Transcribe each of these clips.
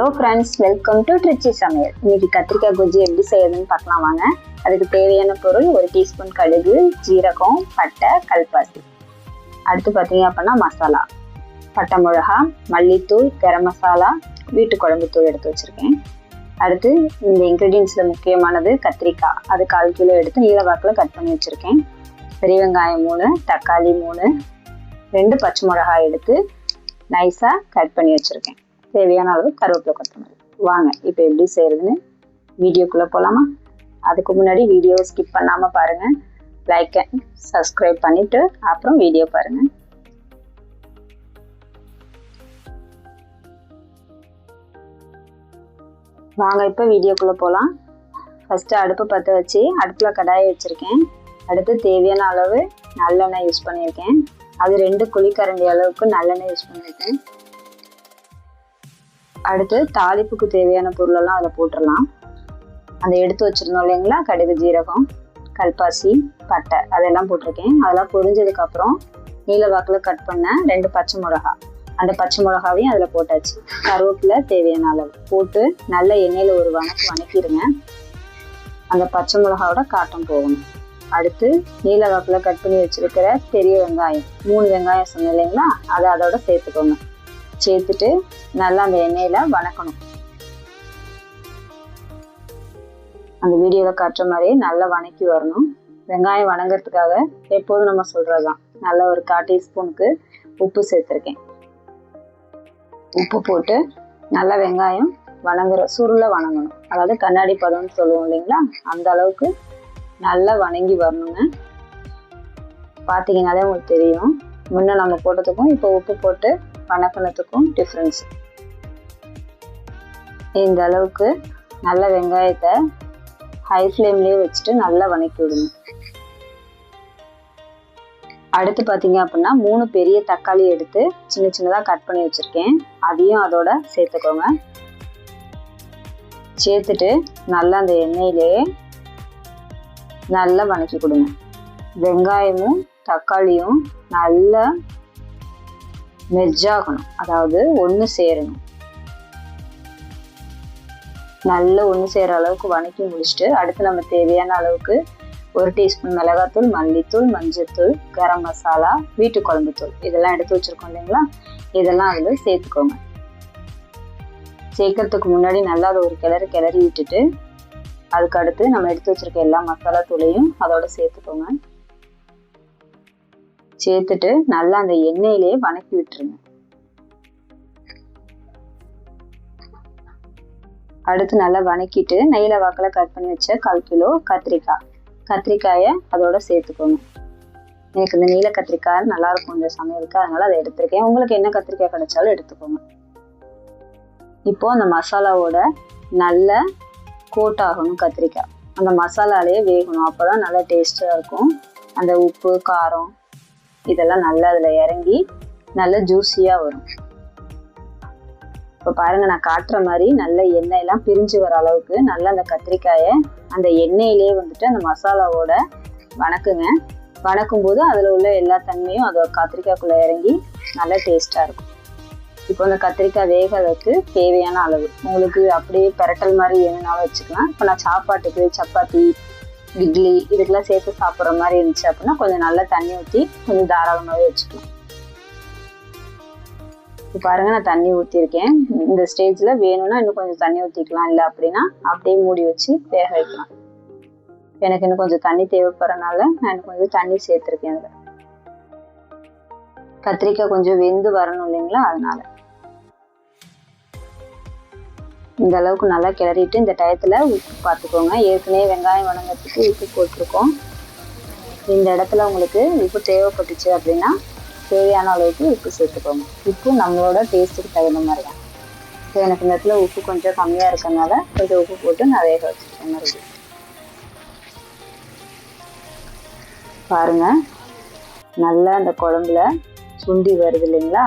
Hello friends welcome to Trichy சமையல். இன்னைக்கு கத்திரிக்காய் குஜ்ஜி எப்படி செய்யறதுன்னு பார்க்கலாம் வாங்க. அதுக்கு தேவையான பொருள் ஒரு டீஸ்பூன் கடுகு ஜீரகம் பட்டை கல்பாசி. அடுத்து பார்த்தீங்க அப்படின்னா மசாலா. பட்டை மிளகா மல்லித்தூள் கரம் மசாலா வீட்டு குழம்பு தூள் எடுத்து வச்சுருக்கேன். அடுத்து இந்த இன்க்ரீடியன்ஸில் முக்கியமானது கத்திரிக்காய். அது கால் கிலோ எடுத்து நீளவாக்கில் கட் பண்ணி வச்சுருக்கேன். பெரிய வெங்காயம் மூணு தக்காளி மூணு ரெண்டு பச்சை மிளகாய் எடுத்து நைஸாக கட் பண்ணி வச்சுருக்கேன். தேவையான அளவு கருவேப்பிலை கொத்தமல்லி. வாங்க இப்போ எப்படி செய்கிறதுன்னு வீடியோக்குள்ளே போகலாமா அதுக்கு முன்னாடி வீடியோவை ஸ்கிப் பண்ணாமல் பாருங்கள் லைக் அண்ட் சப்ஸ்கிரைப் பண்ணிவிட்டு அப்புறம் வீடியோ பாருங்கள் வாங்க இப்போ வீடியோக்குள்ளே போகலாம் ஃபஸ்ட்டு அடுப்பு பற்ற வச்சு அடுப்பில் கடாயை வச்சுருக்கேன். அடுத்து தேவையான அளவு நல்லெண்ணெய் யூஸ் பண்ணியிருக்கேன். அது ரெண்டு குழிக்கரண்டி அளவுக்கு நல்லெண்ணெய் யூஸ் பண்ணியிருக்கேன். அடுத்து தாளிப்புக்கு தேவையான பொருளெல்லாம் அதில் போட்டுடலாம். அந்த எடுத்து வச்சுருந்தோம் இல்லைங்களா? கடுகு ஜீரகம் கல்பாசி பட்டை அதெல்லாம் போட்டிருக்கேன். அதெல்லாம் பொரிஞ்சதுக்கப்புறம் நீல வாக்கில் கட் பண்ண ரெண்டு பச்சை மிளகா. அந்த பச்சை மிளகாவையும் அதில் போட்டாச்சு. கருவேப்பிலை தேவையான அளவு. போட்டு நல்ல எண்ணெயில் ஒரு வணக்கு வணக்கிடுங்க அந்த பச்சை மிளகாவோட காட்டம் போகணும். அடுத்து நீல வாக்கில் கட் பண்ணி வச்சுருக்கிற பெரிய வெங்காயம். மூணு வெங்காயம் சொன்னேன் இல்லைங்களா? அதை அதோட சேர்த்துக்கோங்க. சேர்த்துட்டு நல்லா அந்த எண்ணெயில் வணக்கணும். அந்த வீடியோவில் காட்டுற மாதிரியே நல்லா வணக்கி வரணும். வெங்காயம் வணங்குறதுக்காக எப்போதும் நம்ம சொல்கிறது தான் நல்ல ஒரு கால் டீஸ்பூனுக்கு உப்பு சேர்த்துருக்கேன். உப்பு போட்டு நல்லா வெங்காயம் வணங்குற சுருள வணங்கணும். அதாவது கண்ணாடி பதம்னு சொல்லுவோம் இல்லைங்களா? அந்த அளவுக்கு நல்லா வணங்கி வரணுங்க. பார்த்தீங்கன்னாலே உங்களுக்கு தெரியும். முன்ன நம்ம போட்டதுக்கும் இப்போ உப்பு போட்டு வணக்கினத்துக்கும் டிஃப்ரென்ஸ் இந்த அளவுக்கு நல்ல வெங்காயத்தை ஹை ஃப்ளேம்லேயே வச்சுட்டு நல்லா வணக்கி விடுங்க. அடுத்து பார்த்தீங்க அப்படின்னா மூணு பெரிய தக்காளி எடுத்து சின்ன சின்னதாக கட் பண்ணி வச்சுருக்கேன். அதையும் அதோட சேர்த்துக்கோங்க. சேர்த்துட்டு நல்லா அந்த எண்ணெயிலே நல்லா வணக்கி கொடுங்க. வெங்காயமும் தக்காளியும் நல்லா மெர்ஜாகணும் அதாவது ஒன்று சேரணும். நல்லா ஒன்று சேர அளவுக்கு வணக்கி முடிச்சுட்டு அடுத்து நம்ம தேவையான அளவுக்கு ஒரு டீஸ்பூன் மிளகாத்தூள் மல்லித்தூள் மஞ்சத்தூள் கரம் மசாலா வீட்டு குழம்பு தூள். இதெல்லாம் எடுத்து வச்சுருக்கோம் இல்லைங்களா? இதெல்லாம் அதில் சேர்த்துக்கோங்க. சேர்க்கறதுக்கு முன்னாடி நல்லா அதை ஒரு கிளறி கிளறி விட்டுட்டு அதுக்கு அடுத்து நம்ம எடுத்து வச்சிருக்க எல்லா மசாலா தூளையும் அதோட சேர்த்துக்கோங்க. சேர்த்துட்டு நல்லா அந்த எண்ணெயிலே வணக்கி விட்டுருங்க. அடுத்து நல்லா வணக்கிட்டு நெய்ல வாக்கில் கட் பண்ணி வச்ச கால் கிலோ கத்திரிக்காய். கத்திரிக்காயை அதோட சேர்த்துக்கோங்க. எனக்கு இந்த நீல கத்திரிக்காய் நல்லா இருக்கும் இந்த சமையலுக்கு அதனால அதை எடுத்திருக்கேன். உங்களுக்கு என்ன கத்திரிக்காய் கிடைச்சாலும் எடுத்துக்கோங்க. இப்போ அந்த மசாலாவோட நல்ல கோட் ஆகணும் கத்திரிக்காய். அந்த மசாலாலேயே வேகணும். அப்போதான் நல்லா டேஸ்டாக இருக்கும். அந்த உப்பு காரம் இதெல்லாம் நல்லா அதில் இறங்கி நல்லா ஜூஸியாக வரும். இப்போ பாருங்க நான் காட்டுற மாதிரி நல்ல எண்ணெயெல்லாம் பிரிஞ்சு வர அளவுக்கு நல்லா அந்த கத்திரிக்காயை அந்த எண்ணெயிலே வந்துட்டு அந்த மசாலாவோட வணக்குங்க. வணக்கும் போது அதில் உள்ள எல்லா தன்மையும் அதோட கத்திரிக்காய்க்குள்ளே இறங்கி நல்லா டேஸ்ட்டாக இருக்கும். இப்போ அந்த கத்திரிக்காய் வேகிறதுக்கு தேவையான அளவு. உங்களுக்கு அப்படியே பெரட்டல் மாதிரி வேணும்னாலும் வச்சுக்கலாம். இப்போ நான் சாப்பாட்டுக்கு சப்பாத்தி இட்லி இதுக்கெல்லாம் சேர்த்து சாப்பிட்ற மாதிரி இருந்துச்சு அப்படின்னா கொஞ்சம் நல்லா தண்ணி ஊற்றி கொஞ்சம் தாராளமாகவே வச்சுக்கலாம். இப்போ பாருங்க நான் தண்ணி ஊற்றிருக்கேன் இந்த ஸ்டேஜில் வேணும்னா இன்னும் கொஞ்சம் தண்ணி ஊற்றிக்கலாம் இல்லை அப்படின்னா அப்படியே மூடி வச்சு வேக வைக்கலாம். எனக்கு இன்னும் கொஞ்சம் தண்ணி தேவைப்படுறனால நான் இன்னும் கொஞ்சம் தண்ணி சேர்த்துருக்கேன் அதில். கத்திரிக்காய் கொஞ்சம் வெந்து வரணும் இல்லைங்களா? அதனால. இந்த அளவுக்கு நல்லா கிளறிட்டு இந்த டயத்தில் உப்பு பார்த்துக்கோங்க. ஏற்கனவே வெங்காயம் வணங்கிறதுக்கு உப்பு போட்டிருக்கோம். இந்த இடத்துல உங்களுக்கு உப்பு தேவைப்பட்டுச்சு அப்படின்னா தேவையான அளவுக்கு உப்பு சேர்த்துக்கோங்க. உப்பு நம்மளோட டேஸ்ட்டுக்கு தகுந்த மாதிரி தான். ஸோ எனக்கு இந்த இடத்துல உப்பு கொஞ்சம் கம்மியாக இருக்கறனால கொஞ்சம் உப்பு போட்டு நான் வேக வச்சுருக்கேன் மறுபடியும். பாருங்க. நல்லா அந்த குழம்புல சுண்டி வருது இல்லைங்களா?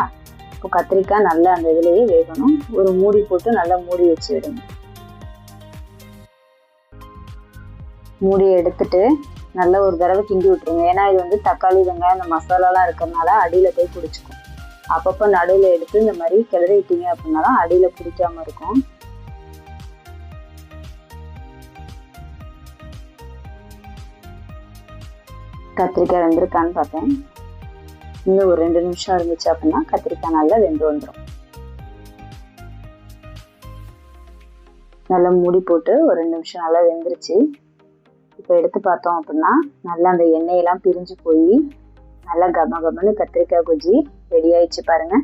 இப்போ கத்திரிக்காய் நல்லா அந்த இதுலேயே வேகணும். ஒரு மூடி போட்டு நல்லா மூடி வச்சு விடுங்க. மூடி எடுத்துட்டு நல்ல ஒரு தடவை கிண்டி விட்டுருங்க. ஏன்னா இது வந்து தக்காளி வெங்காயம் அந்த மசாலாலாம் இருக்கிறதுனால அடியில் போய் பிடிச்சிக்கும் அப்பப்போ நடுவில் எடுத்து இந்த மாதிரி கிளறிட்டீங்க அப்படின்னா தான் அடியில் பிடிக்காம இருக்கும். கத்திரிக்காய் வெந்திருக்கான்னு பார்த்தேன். இன்னும் ஒரு ரெண்டு நிமிஷம் இருந்துச்சு அப்படின்னா கத்திரிக்காய் நல்லா வெந்து வந்துடும் நல்லா மூடி போட்டு ஒரு ரெண்டு நிமிஷம் நல்லா வெந்துருச்சு. இப்போ எடுத்து பார்த்தோம் அப்படின்னா நல்லா அந்த எண்ணெயெல்லாம் பிரிஞ்சு போய் நல்லா கம கமன்னு கத்திரிக்காய் குஜி ரெடி ஆயிடுச்சு பாருங்க.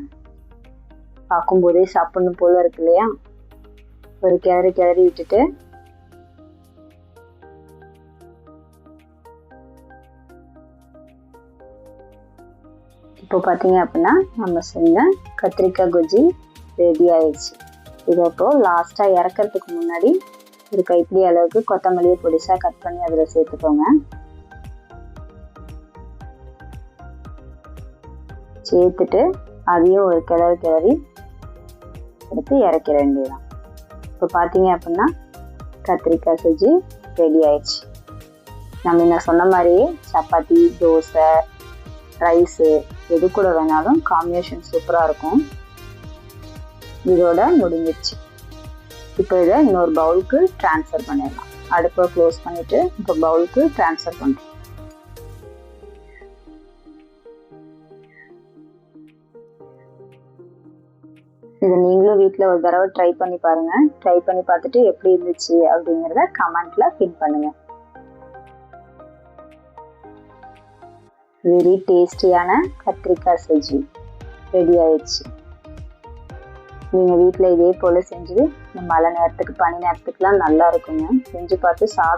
பார்க்கும்போதே சாப்பிடணும் போல இருக்கு இல்லையா? ஒரு கிளறி கிளறி விட்டுட்டு இப்போ பார்த்தீங்க அப்படின்னா நம்ம செஞ்ச கத்திரிக்காய் குஜி ரெடி ஆயிடுச்சு. இதை இப்போது லாஸ்ட்டாக இறக்கிறதுக்கு முன்னாடி ஒரு கைப்பிடி அளவுக்கு கொத்தமல்லியை பொடிசாக கட் பண்ணி அதில் சேர்த்துக்கோங்க. சேர்த்துட்டு அதையும் ஒரு கிளறி கிளறி எடுத்து இறக்கிற வேண்டியதான் இப்போ பார்த்தீங்க அப்படின்னா கத்திரிக்காய் சுஜி ரெடி ஆயிடுச்சு. நம்ம என்ன சொன்ன மாதிரியே சப்பாத்தி தோசை ரைஸு எது கூட வேணாலும் காம்பினேஷன் சூப்பராக இருக்கும். இதோட முடிஞ்சிடுச்சு இப்போ இதை இன்னொரு பவுலுக்கு ட்ரான்ஸ்ஃபர் பண்ணிடலாம். அடுப்பை க்ளோஸ் பண்ணிவிட்டு இப்போ பவுலுக்கு ட்ரான்ஸ்ஃபர் பண்ணுறோம் இதை நீங்களும் வீட்டில் ஒரு தடவை ட்ரை பண்ணி பாருங்கள் ட்ரை பண்ணி பார்த்துட்டு எப்படி இருந்துச்சு அப்படிங்கிறத கமெண்ட்டில் பின் பண்ணுங்கள் வெரி டேஸ்டியான கத்திரிக்காய் செஜி ரெடி ஆயிடுச்சு. நீங்கள் வீட்டில் இதே போல் செஞ்சு இந்த மழை நேரத்துக்கு பனி நேரத்துக்குலாம் நல்லா இருக்குங்க. செஞ்சு பார்த்து சாப்பிட்டு